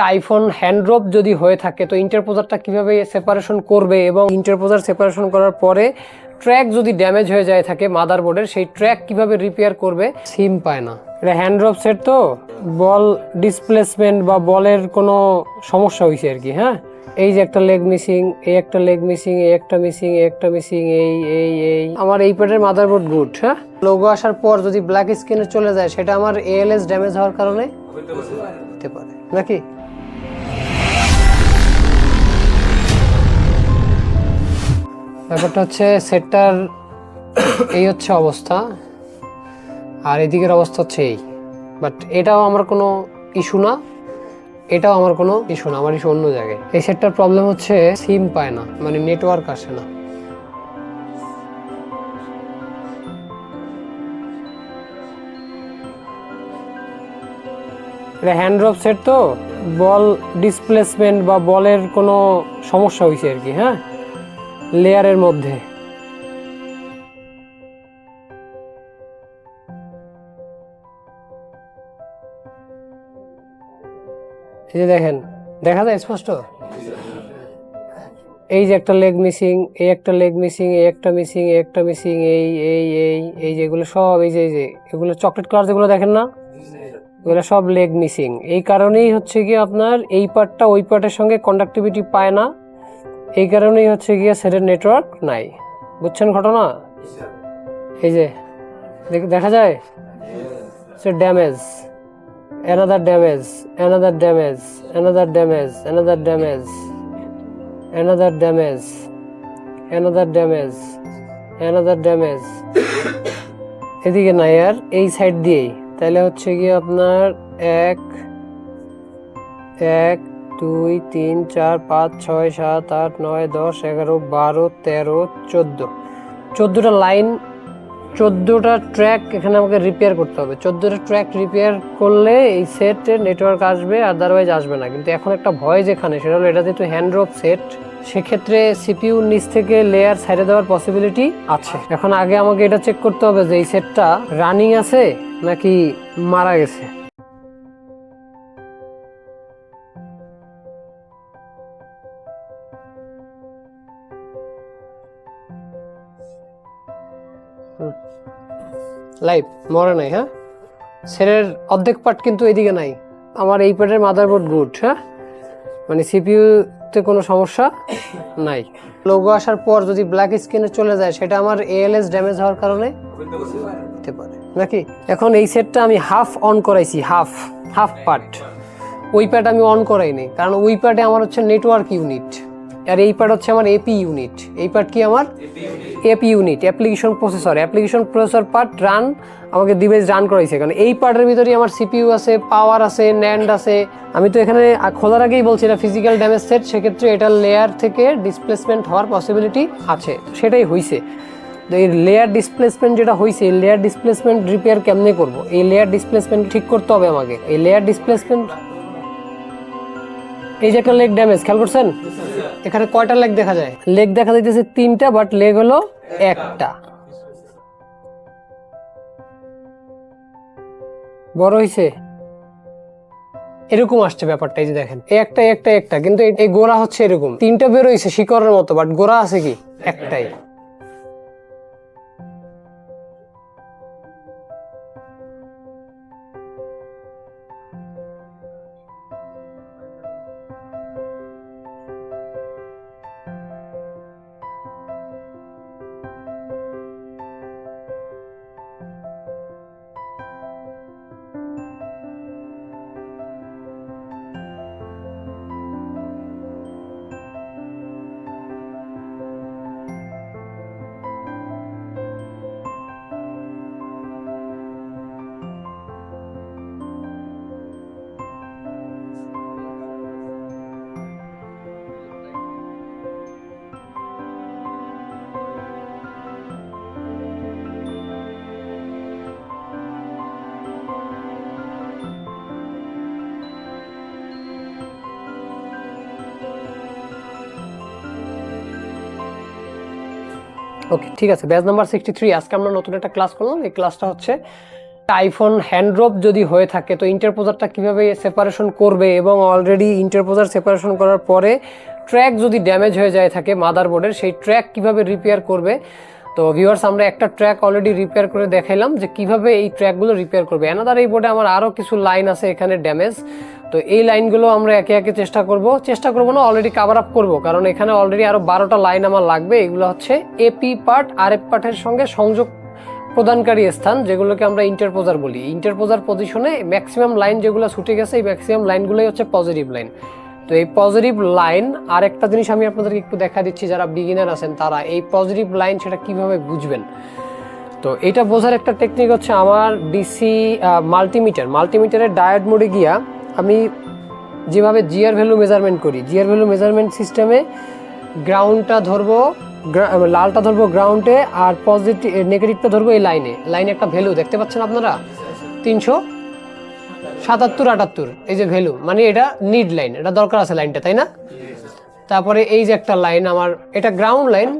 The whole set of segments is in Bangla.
আইফোন হ্যান্ড্রপ যদি হয়ে থাকে তো ইন্টারপোজারটা কীভাবে সেপারেশন করবে এবং ইন্টারপোজার সেপারেশন করার পরে ট্র্যাক যদি ড্যামেজ হয়ে যায় থাকে মাদারবোর্ডের সেই ট্র্যাক কীভাবে রিপেয়ার করবে? সিম পায় না। এটা হ্যান্ড্রপ সেট তো? বল ডিসপ্লেসমেন্ট বা বলের কোনো সমস্যা হয়েছে আর কি হ্যাঁ? এই যে একটা লেগ মিসিং এই একটা লেগ মিসিং এই একটা মিসিং এই একটা মিসিং এই এই এই। আমার এই প্যাডের মাদারবোর্ড গুড হ্যাঁ? লোগো আসার পর যদি ব্ল্যাক স্ক্রিনে চলে যায় সেটা আমার এএলএস ড্যামেজ হওয়ার কারণে? হতে পারে। নাকি? ব্যাপারটা হচ্ছে সেটটার এই হচ্ছে অবস্থা, আর এদিকের অবস্থা হচ্ছে এই। বাট এটাও আমার কোনো ইস্যু না, এটাও আমার কোনো ইস্যু না, আমার ইস্যু অন্য জায়গায়। এই সেটটার প্রবলেম হচ্ছে সিম পায় না মানে নেটওয়ার্ক আসে না। এটা হ্যান্ড সেট তো, বল ডিসপ্লেসমেন্ট বা বলের কোনো সমস্যা হয়েছে আর কি হ্যাঁ? লেয়ারের মধ্যে। এই যে দেখেন, দেখা যায় স্পষ্ট? এই যে একটা লেগ মিসিং, এই একটা লেগ মিসিং, এই একটা মিসিং, এই একটা মিসিং, এই এই এই এই যেগুলো সব, এই যে এই যে, এগুলো চকলেট কালার যেগুলো দেখেন না? এগুলো সব লেগ মিসিং। এই কারণেই হচ্ছে কি আপনার এই পার্টটা ওই পার্টের সঙ্গে কন্ডাক্টিভিটি পায় না। এই কারণেই হচ্ছে গিয়ে সেটের নেটওয়ার্ক নাই। বুঝছেন ঘটনা? এই যে, দেখা যায়? সে damage another damage another damage another damage another damage another damage another damage another damage এদিকে নাই আর, এই সাইড দিয়েই। তাহলে হচ্ছে গিয়ে আপনার এক এক দুই, তিন, চার, পাঁচ, ছয়, সাত, আট, নয়, দশ, এগারো, বারো, তেরো, চোদ্দ। চোদ্দোটা লাইন, চোদ্দোটা ট্র্যাক এখানে আমাকে রিপেয়ার করতে হবে। চোদ্দোটা ট্র্যাক রিপেয়ার করলে এই সেটের নেটওয়ার্ক আসবে আদারওয়াইজ আসবে না। কিন্তু এখন একটা ভয় যেখানে সেটা হলো এটা যেহেতু হ্যান্ড ড্রপ সেট সেক্ষেত্রে সিপিইউ নিচ থেকে লেয়ার সাইডে দেওয়ার পসিবিলিটি আছে। এখন আগে আমাকে এটা চেক করতে হবে যে এই সেটটা রানিং আছে নাকি মারা গেছে। লাইভ মরে নাই হ্যাঁ? সেটের অর্ধেক পার্ট কিন্তু এদিকে নাই। আমার এই প্যাডের মাদারবোর্ড গুড হ্যাঁ? মানে সিপিইউতে কোনো সমস্যা নাই। লোগো আসার পর যদি ব্ল্যাক স্ক্রিনে চলে যায়, সেটা আমার এএলএস ড্যামেজ হওয়ার কারণে হতে পারে। নাকি? এখন এই সেটটা আমি হাফ অন করাইছি হাফ হাফ পার্ট ওই প্যাড আমি অন করাইনি, কারণ ওই প্যাডে আমার হচ্ছে নেটওয়ার্ক ইউনিট আর এই প্যাড হচ্ছে আমার এপি ইউনিট এই প্যাড কি আমার? AP unit application processor application processor part run আমাকে ডিভাইস রান করাইছে। কারণ এই পার্টের ভিতরেই আমার সিপিইউ আছে পাওয়ার আছে ন্যান্ড আছে। আমি তো এখানে খোলার আগেই বলছি, এটা ফিজিক্যাল ড্যামেজ সেট সেক্ষেত্রে এটার লেয়ার থেকে ডিসপ্লেসমেন্ট হওয়ার পসিবিলিটি আছে। সেটাই হয়েছে তো এই লেয়ার ডিসপ্লেসমেন্ট যেটা হয়েছে এই লেয়ার ডিসপ্লেসমেন্ট রিপেয়ার কেমনে করব? এই লেয়ার ডিসপ্লেসমেন্ট ঠিক করতে হবে আমাকে। এই লেয়ার ডিসপ্লেসমেন্ট এই যে একটা লেগ ড্যামেজ খেয়াল করছেন? এখানে কয়টা লেগ দেখা যায়? লেগ দেখা যাইতেছে তিনটা বাট লেগ হলো একটা। বড় হইছে। এরকম আসছে ব্যাপারটা এই যে দেখেন। একটা একটা একটা কিন্তু এই- এই গোড়া হচ্ছে এরকম। তিনটা বেরোইছে শিকড়ের মতো বাট গোড়া আছে কি? একটাই। ওকে, ঠিক আছে, ব্যাচ নাম্বার সিক্সটি থ্রি আজকে আমরা নতুন একটা ক্লাস করলাম। এই ক্লাসটা হচ্ছে আইফোন হ্যান্ড্রপ যদি হয়ে থাকে, তো ইন্টারপোজারটা কীভাবে সেপারেশন করবে এবং অলরেডি ইন্টারপোজার সেপারেশন করার পরে ট্র্যাক যদি ড্যামেজ হয়ে যায় থাকে মাদারবোর্ডের সেই ট্র্যাক কীভাবে রিপেয়ার করবে? তো ভিউয়ার্স আমরা একটা ট্র্যাক অলরেডি রিপেয়ার করে দেখাইলাম যে কীভাবে এই ট্র্যাকগুলো রিপেয়ার করবে। এনাদার এই বোর্ডে আমার আরও কিছু লাইন আছে এখানে ড্যামেজ তো এই লাইনগুলো আমরা একে একে চেষ্টা করব। চেষ্টা করব না অলরেডি কাভার আপ করব, কারণ এখানে অলরেডি আরও বারোটা লাইন আমার লাগবে। এগুলো হচ্ছে এপি পার্ট আর এফ পার্টের সঙ্গে সংযোগ প্রদানকারী স্থান, যেগুলোকে আমরা ইন্টারপোজার বলি। ইন্টারপোজার পজিশনে ম্যাক্সিমাম লাইন যেগুলো ছুটে গেছে, এই ম্যাক্সিমাম লাইনগুলোই হচ্ছে পজিটিভ লাইন তো এই পজিটিভ লাইন আর একটা জিনিস আমি আপনাদেরকে একটু দেখা দিচ্ছি, যারা বিগিনার আছেন, তারা এই পজিটিভ লাইন সেটা কীভাবে বুঝবেন? তো এটা বোঝার একটা টেকনিক হচ্ছে আমার ডিসি মাল্টিমিটার মাল্টিমিটারের ডায়োড মোডে গিয়া আমি যেভাবে জিয়ার ভ্যালু মেজারমেন্ট করি জিয়ার ভ্যালু মেজারমেন্ট সিস্টেমে গ্রাউন্ডটা ধরবো লালটা ধরবো গ্রাউন্ডে আর পজিটিভ নেগেটিভটা ধরবো এই লাইনে লাইনে একটা ভ্যালু দেখতে পাচ্ছেন আপনারা? তিনশো সাতাত্তর, আটাত্তর, এই যে ভ্যালু মানে এটা নিড লাইন এটা দরকার আছে লাইনটা তাই না? তারপরে এই যে একটা লাইন আমার, এটা ground line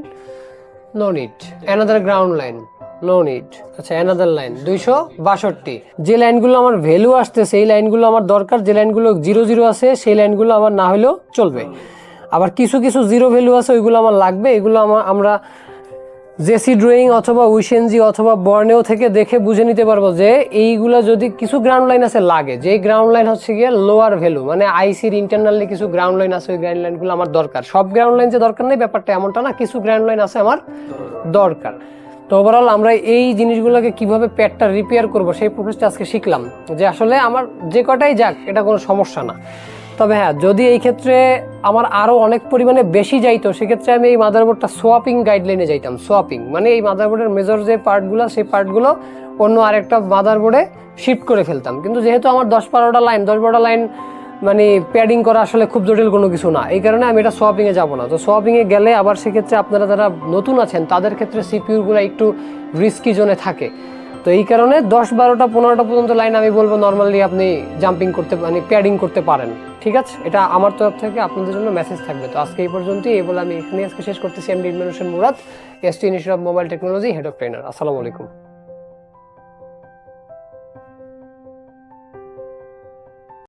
no need another ground line no need আচ্ছা অ্যানাদার লাইন দুইশো বাষট্টি। যে লাইনগুলো আমার ভ্যালু আসছে, সেই লাইনগুলো আমার দরকার, যে লাইনগুলো জিরো জিরো আছে, সেই লাইনগুলো আমার না হলেও চলবে। আবার কিছু কিছু জিরো ভ্যালু আছে, ওইগুলো আমার লাগবে, এগুলো আমার আমরা জেসি ড্রয়িং অথবা উইসেনজি অথবা বর্নেও থেকে দেখে বুঝে নিতে পারব যে এইগুলো যদি কিছু গ্রাউন্ড লাইন আছে, লাগে। যে গ্রাউন্ড লাইন হচ্ছে গিয়ে লোয়ার ভ্যালু মানে আইসির ইন্টারনালি কিছু গ্রাউন্ড লাইন আছে, ওই গ্রাউন্ড লাইনগুলো আমার দরকার। সব গ্রাউন্ড লাইন যে দরকার নেই, ব্যাপারটা এমনটা না, কিছু গ্রাউন্ড লাইন আছে আমার দরকার। তো ওভারঅল আমরা এই জিনিসগুলোকে কীভাবে প্যাডটা রিপেয়ার করব সেই প্রসেসটা আজকে শিখলাম যে আসলে আমার যে কটাই যাক, এটা কোনো সমস্যা না। তবে হ্যাঁ যদি এই ক্ষেত্রে আমার আরও অনেক পরিমাণে বেশি যাইতো, সেক্ষেত্রে আমি এই মাদারবোর্ডটা সোয়াপিং গাইডলাইনে যাইতাম সোয়াপিং মানে এই মাদারবোর্ডের মেজর যে পার্টগুলো সেই পার্টগুলো অন্য আরেকটা মাদারবোর্ডে শিফট করে ফেলতাম। কিন্তু যেহেতু আমার দশ বারোটা লাইন দশ বারোটা লাইন মানে প্যাডিং করা আসলে খুব জটিল কোনো কিছু না। এই কারণে আমি এটা সোয়াপিংয়ে যাব না। তো সোয়াপিংয়ে গেলে আবার সেক্ষেত্রে আপনারা যারা নতুন আছেন, তাদের ক্ষেত্রে সিপিউগুলো একটু রিস্কি জোনে থাকে। তো এই কারণে দশ বারোটা পনেরোটা পর্যন্ত লাইন আমি বলব নর্মালি আপনি জাম্পিং করতে মানে প্যাডিং করতে পারেন। ঠিক আছে? এটা আমার তরফ থেকে আপনাদের জন্য মেসেজ থাকবে। তো আজকে এই পর্যন্তই। এই বলে আমি এখানে আজকে শেষ করতেছি। MD invention Murad S T institute of mobile technology head of trainer আসসালামু আলাইকুম।